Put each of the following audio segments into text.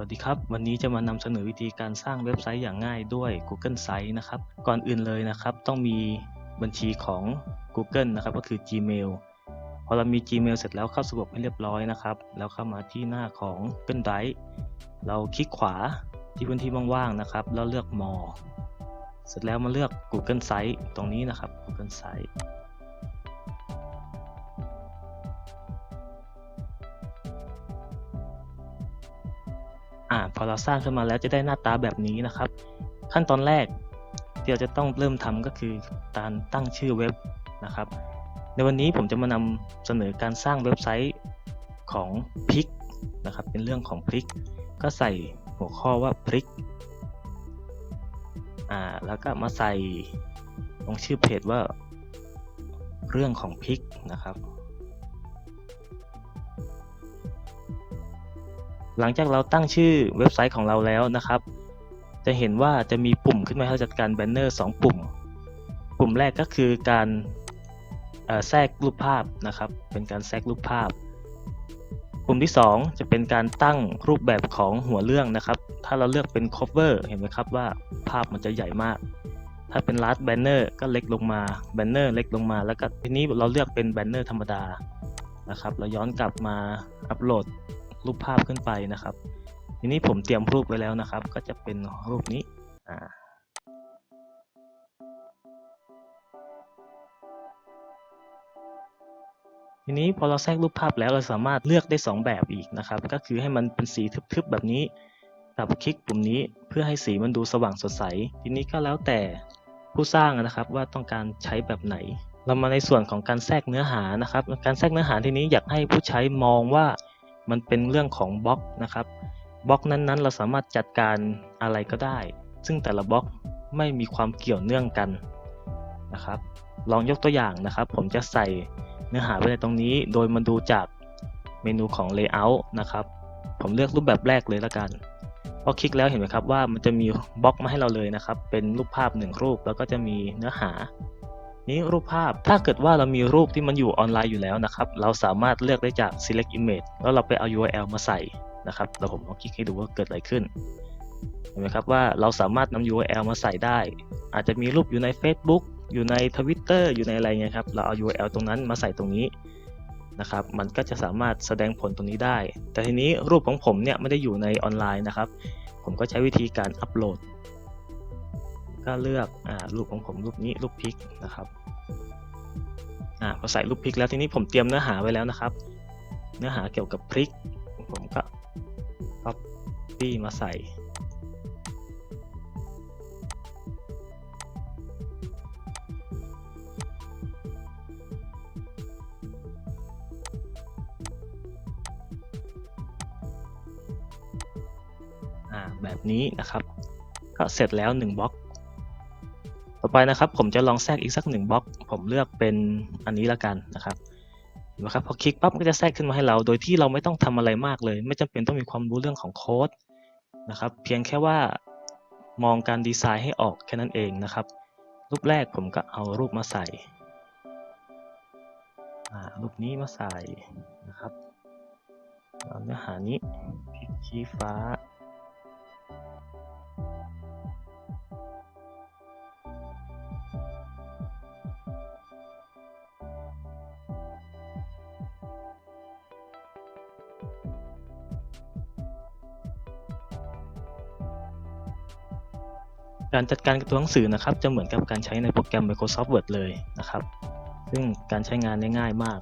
วัสดีครับ วันนี้จะมานำเสนอวิธีการสร้างเว็บไซต์อย่างง่ายด้วย Google Sites นะครับ ก่อนอื่นเลยนะครับ ต้องมีบัญชีของ Google นะครับ ก็คือ Gmail พอเรามี Gmail เสร็จแล้วเข้าสะดวกให้เรียบร้อยนะครับ แล้วเข้ามาที่หน้าของ Google Drive เราคลิกขวาที่พื้นที่ว่างๆนะครับ แล้วเลือก More เสร็จแล้วมาเลือก Google Sites ตรงนี้นะครับ Google Sites อ่าพอเราสร้างขึ้นมาแล้วจะได้หน้าตาแบบนี้นะครับ ขั้นตอนแรกที่เราจะต้องเริ่มทำก็คือการตั้งชื่อเว็บนะครับ ในวันนี้ผมจะมานำเสนอการสร้างเว็บไซต์ของพริกนะครับ เป็นเรื่องของพริก ก็ใส่หัวข้อว่าพริกอ่าแล้วก็มาใส่ลงชื่อเพจว่าเรื่องของพริกนะครับ หลังจากเราตั้งชื่อเว็บไซต์ของเราแล้วนะครับ จะเห็นว่าจะมีปุ่มขึ้นมาให้เราจัดการแบนเนอร์2ปุ่ม ปุ่มแรกก็คือการแทรกรูปภาพนะครับ เป็นการแทรกรูปภาพ ปุ่มที่ 2 จะเป็นการตั้งรูปแบบของหัวเรื่องนะครับ ถ้าเราเลือกเป็น cover เห็นไหมครับว่าภาพมันจะใหญ่มาก ถ้าเป็น last banner ก็เล็กลงมา banner เล็กลงมา แล้วก็ทีนี้เราเลือกเป็น banner ธรรมดานะครับ เราย้อนกลับมาอัปโหลด รูปภาพขึ้นไปนะครับ ทีนี้ผมเตรียมรูปไว้แล้วนะครับ ก็จะเป็นรูปนี้อ่าทีนี้พอเราแทรกรูปภาพแล้วเราสามารถเลือกได้ 2 แบบอีกนะครับ ก็คือให้มันเป็นสีทึบๆแบบนี้กับคลิกปุ่มนี้เพื่อให้สีมันดูสว่างสดใส ทีนี้ก็แล้วแต่ผู้สร้างนะครับว่าต้องการใช้แบบไหน เรามาในส่วนของการแทรกเนื้อหานะครับ การแทรกเนื้อหาทีนี้อยากให้ผู้ใช้มองว่า มันเป็นเรื่องของบล็อกนะครับบล็อกนั้นๆ เราสามารถจัดการอะไรก็ได้ ซึ่งแต่ละบล็อกไม่มีความเกี่ยวเนื่องกันนะครับ ลองยกตัวอย่างนะครับ ผมจะใส่เนื้อหาไว้ในตรงนี้ โดยมาดูจากเมนูของ Layout นะครับ ผมเลือกรูปแบบแรกเลยละกันพอคลิกแล้วเห็นไหมครับว่ามันจะมีบล็อกมาให้เราเลยนะครับ เป็นรูปภาพหนึ่งรูปแล้วก็จะมีเนื้อหา นี้รูปภาพถ้าเกิดว่าเรามีรูปที่มันอยู่ออนไลน์อยู่แล้วนะครับ เราสามารถเลือกได้จาก select image แล้วเราไปเอา URL มาใส่นะครับเดี๋ยวผมลองคลิกให้ดูว่าเกิดอะไรขึ้นเห็นไหมครับว่าเราสามารถนำ URL มาใส่ได้ อาจจะมีรูปอยู่ใน Facebook อยู่ใน Twitter อยู่ในอะไรเงี้ยครับเราเอา URL ตรงนั้นมาใส่ตรงนี้นะครับมันก็จะสามารถแสดงผลตรงนี้ได้ แต่ทีนี้รูปของผมเนี่ยไม่ได้อยู่ในออนไลน์นะครับ ผมก็ใช้วิธีการอัปโหลด ก็เลือกอ่ารูปของผมรูปนี้รูปพิกนะครับอ่าพอใส่รูปพริกแล้วทีนี้ผมเตรียมเนื้อหาไว้แล้วนะครับ เนื้อหาเกี่ยวกับพริก ผมก็ copy มาใส่อ่าแบบนี้นะครับ ก็เสร็จแล้ว1บล็อก อไปนะครับ ผมจะลองแทรกอีกสักหนึ่งบล็อก ผมเลือกเป็นอันนี้ละกันนะครับเห็นไหมครับพอคลิกปั๊บก็จะแทรกขึ้นมาให้เรา โดยที่เราไม่ต้องทำอะไรมากเลย ไม่จำเป็นต้องมีความรู้เรื่องของโค้ดนะครับ เพียงแค่ว่ามองการดีไซน์ให้ออกแค่นั้นเองนะครับ รูปแรกผมก็เอารูปมาใส่รูปนี้มาใส่นะครับเนื้อหานี้พริกชี้ฟ้า การจัดการกับตัวหนังสือนะครับ จะเหมือนกับการใช้ในโปรแกรม Microsoft Word เลยนะครับ ซึ่งการใช้งานง่ายมาก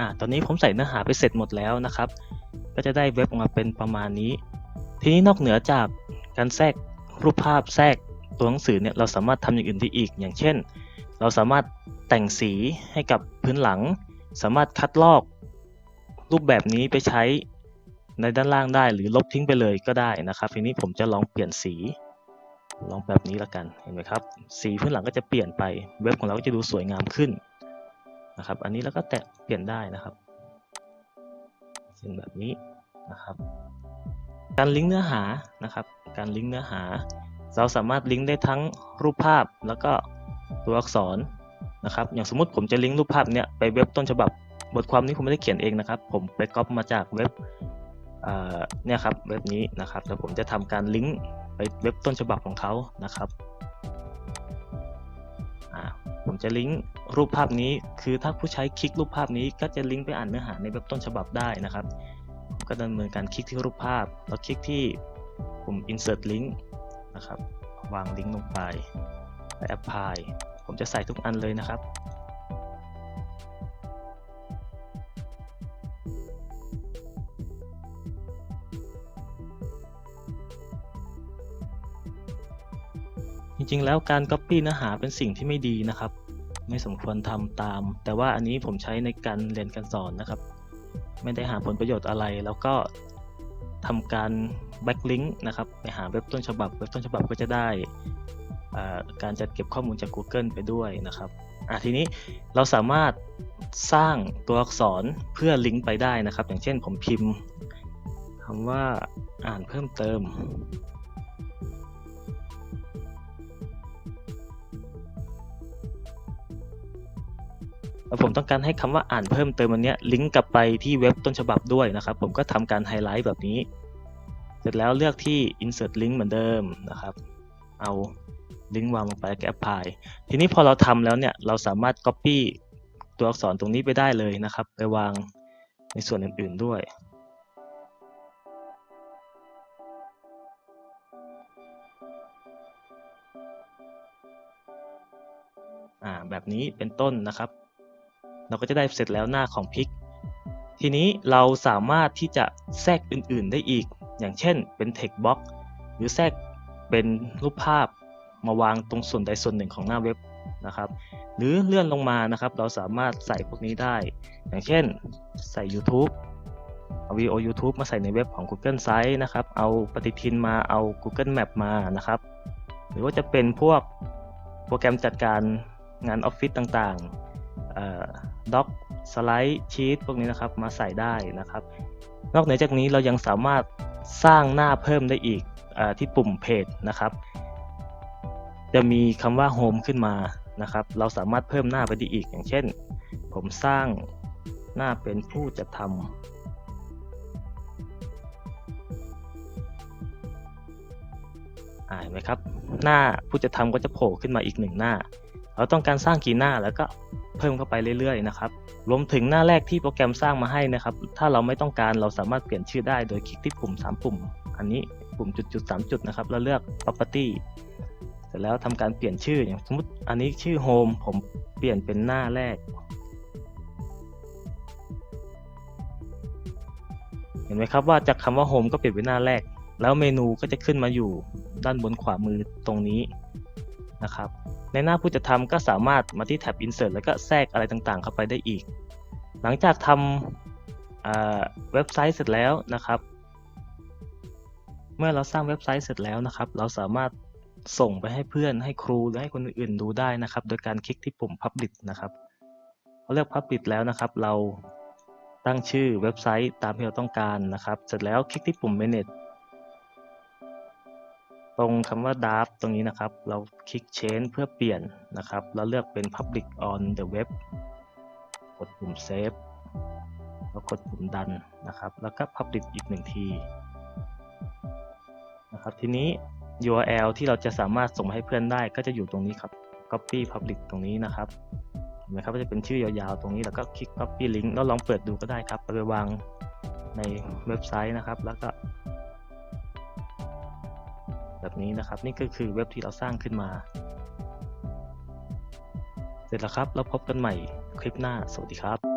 อ่าตอนนี้ผมใส่เนื้อหาไปเสร็จหมดแล้วนะครับ ก็จะได้เว็บออกมาเป็นประมาณนี้ ทีนี้นอกเหนือจากการแทรกรูปภาพแทรกตัวหนังสือเนี่ยเราสามารถทำอย่างอื่นได้อีก อย่างเช่น เราสามารถแต่งสีให้กับพื้นหลัง สามารถคัดลอก รูปแบบนี้ไปใช้ในด้านล่างได้หรือลบทิ้งไปเลยก็ได้นะครับ ทีนี้ผมจะลองเปลี่ยนสีลองแบบนี้ละกันเห็นไหมครับ สีพื้นหลังก็จะเปลี่ยนไป เว็บของเราก็จะดูสวยงามขึ้น นะครับ อันนี้เราก็แตะเปลี่ยนได้นะครับเป็นแบบนี้นะครับ การลิงก์เนื้อหานะครับ การลิงก์เนื้อหา เราสามารถลิงก์ได้ทั้งรูปภาพแล้วก็ตัวอักษรนะครับ อย่างสมมติผมจะลิงก์รูปภาพเนี้ยไปเว็บต้นฉบับบทความนี้ผมไม่ได้เขียนเองนะครับ ผมไปก๊อปมาจากเว็บเนี่ยครับเว็บนี้นะครับแล้วผมจะทำการลิงก์ไปเว็บต้นฉบับของเขานะครับผมจะลิงก์ รูปภาพนี้คือถ้าผู้ใช้คลิกรูปภาพนี้ก็จะลิงก์ไปอ่านเนื้อหาในเว็บต้นฉบับได้นะครับ ก็ดำเนินการคลิกที่รูปภาพ แล้วคลิกที่ปุ่ม insert link นะครับ วางลิงก์ลงไปและ apply ผมจะใส่ทุกอันเลยนะครับจริงๆ แล้วการ Copy เนื้อหาเป็นสิ่งที่ไม่ดีนะครับ ไม่สมควรทำตาม แต่ว่าอันนี้ผมใช้ในการเรียนการสอนนะครับ ไม่ได้หาผลประโยชน์อะไร แล้วก็ทำการ backlink นะครับไปหาเว็บต้นฉบับ เว็บต้นฉบับก็จะได้การจัดเก็บข้อมูลจาก Google ไปด้วยนะครับอะทีนี้เราสามารถสร้างตัวอักษรเพื่อลิงก์ไปได้นะครับ อย่างเช่นผมพิมพ์คำว่าอ่านเพิ่มเติม ผมต้องการให้คำว่าอ่านเพิ่มเติมอันนี้ลิงก์กลับไปที่เว็บต้นฉบับด้วยนะครับ ผมก็ทำการไฮไลท์แบบนี้ เสร็จแล้วเลือกที่ insert link เหมือนเดิมนะครับ เอาลิงก์วางลงไปแล้วก็ apply ทีนี้พอเราทำแล้วเนี่ยเราสามารถ copy ตัวอักษรตรงนี้ไปได้เลยนะครับ ไปวางในส่วนอื่นๆด้วยอ่าแบบนี้เป็นต้นนะครับ เราก็จะได้เสร็จแล้วหน้าของพิก ทีนี้เราสามารถที่จะแทรกอื่นๆได้อีก อย่างเช่นเป็น text box หรือแทรกเป็นรูปภาพมาวางตรงส่วนใดส่วนหนึ่งของหน้าเว็บนะครับ หรือเลื่อนลงมานะครับ เราสามารถใส่พวกนี้ได้ อย่างเช่นใส่ YouTube เอาวิดีโอ YouTube มาใส่ในเว็บของ Google Sites นะครับ เอาปฏิทินมา เอา Google Map มานะครับ หรือว่าจะเป็นพวกโปรแกรมจัดการงานออฟฟิศต่างๆ ด็อกสไลด์ชีตพวกนี้นะครับมาใส่ได้นะครับ นอกเหนือจากนี้เรายังสามารถสร้างหน้าเพิ่มได้อีกอที่ปุ่มเพจนะครับ จะมีคำว่า Home ขึ้นมานะครับ เราสามารถเพิ่มหน้าไปได้อีก อย่างเช่น ผมสร้างหน้าเป็นผู้จัดทำอ่าเห็นไหมครับ หน้าผู้จัดทำก็จะโผล่ขึ้นมาอีกหนึ่งหน้า เราต้องการสร้างกี่หน้าแล้วก็ เพิ่มเข้าไปเรื่อยๆนะครับรวมถึงหน้าแรกที่โปรแกรมสร้างมาให้นะครับ ถ้าเราไม่ต้องการเราสามารถเปลี่ยนชื่อได้โดยคลิกที่ปุ่ม 3 ปุ่ม อันนี้ปุ่มจุดๆ3จุดนะครับแล้วเลือก property เสร็จแล้วทำการเปลี่ยนชื่ออย่างสมมติอันนี้ชื่อ home ผมเปลี่ยนเป็นหน้าแรก เห็นไหมครับว่าจากคำว่า home ก็เปลี่ยนเป็นหน้าแรก แล้วเมนูก็จะขึ้นมาอยู่ด้านบนขวามือตรงนี้ นะครับ ในหน้าผู้จัดทำก็สามารถมาที่แท็บ insert แล้วก็แทรกอะไรต่างๆ เข้าไปได้อีก หลังจากทำเว็บไซต์เสร็จแล้วนะครับ เมื่อเราสร้างเว็บไซต์เสร็จแล้วนะครับ เราสามารถส่งไปให้เพื่อนให้ครูหรือให้คนอื่นดูได้นะครับ โดยการคลิกที่ปุ่ม publish นะครับพอเลือก publish แล้วนะครับ เราตั้งชื่อเว็บไซต์ตามที่เราต้องการนะครับ เสร็จแล้วคลิกที่ปุ่ม manage ตรงคำว่า draft ตรงนี้นะครับ เราคลิก change เพื่อเปลี่ยนนะครับ แล้วเลือกเป็น public on the web กดปุ่ม save แล้วกดปุ่ม done นะครับ แล้วก็ publish อีกหนึ่งทีนะครับ ทีนี้ URL ที่เราจะสามารถส่งให้เพื่อนได้ก็จะอยู่ตรงนี้ครับ copy public ตรงนี้นะครับเห็นไหมครับว่าจะเป็นชื่อยาวๆตรงนี้แล้วก็คลิก copy link แล้วลองเปิดดูก็ได้ครับเอาไปวางในเว็บไซต์นะครับ แล้วก็ แบบนี้นะครับ นี่ก็คือเว็บที่เราสร้างขึ้นมา เสร็จแล้วครับ แล้วพบกันใหม่คลิปหน้า สวัสดีครับ